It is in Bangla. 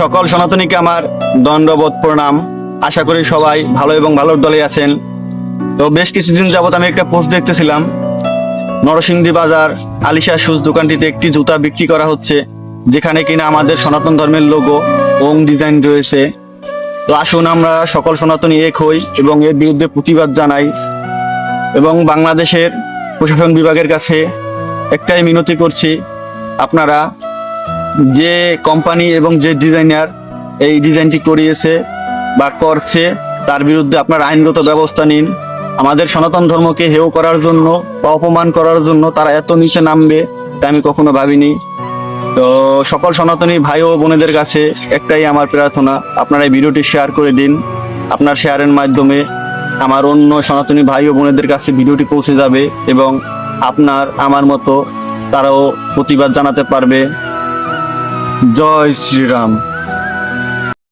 সকল সনাতনীকে আমার দণ্ডবোধ প্রণাম। আশা করি সবাই ভালো এবং ভালোর দলে আছেন। তো বেশ কিছুদিন যাবত আমি একটা পোস্ট দেখতেছিলাম। নরসিংদী বাজার আলিশা শুজ দোকানটিতে একটি জুতা বিক্রি করা হচ্ছে, যেখানে কিনা আমাদের সনাতন ধর্মের লোগো ওম ডিজাইন রয়েছে। তো আসুন আমরা সকল সনাতনী এক হই এবং এর বিরুদ্ধে প্রতিবাদ জানাই এবং বাংলাদেশের প্রশাসন বিভাগের কাছে একটাই মিনতি করছি, আপনারা যে কোম্পানি এবং যে ডিজাইনার এই ডিজাইনটি করিয়েছে বা করছে, তার বিরুদ্ধে আপনার আইনগত ব্যবস্থা নিন। আমাদের সনাতন ধর্মকে হেয় করার জন্য বা অপমান করার জন্য তারা এত নিচে নামবে, তা আমি কখনো ভাবিনি। তো সকল সনাতনী ভাই ও বোনেদের কাছে একটাই আমার প্রার্থনা, আপনারা এই ভিডিওটি শেয়ার করে দিন। আপনার শেয়ারের মাধ্যমে আমার অন্য সনাতনী ভাই ও বোনেদের কাছে ভিডিওটি পৌঁছে যাবে এবং আপনার, আমার মতো তারাও প্রতিবাদ জানাতে পারবে। জয় শ্রীরাম।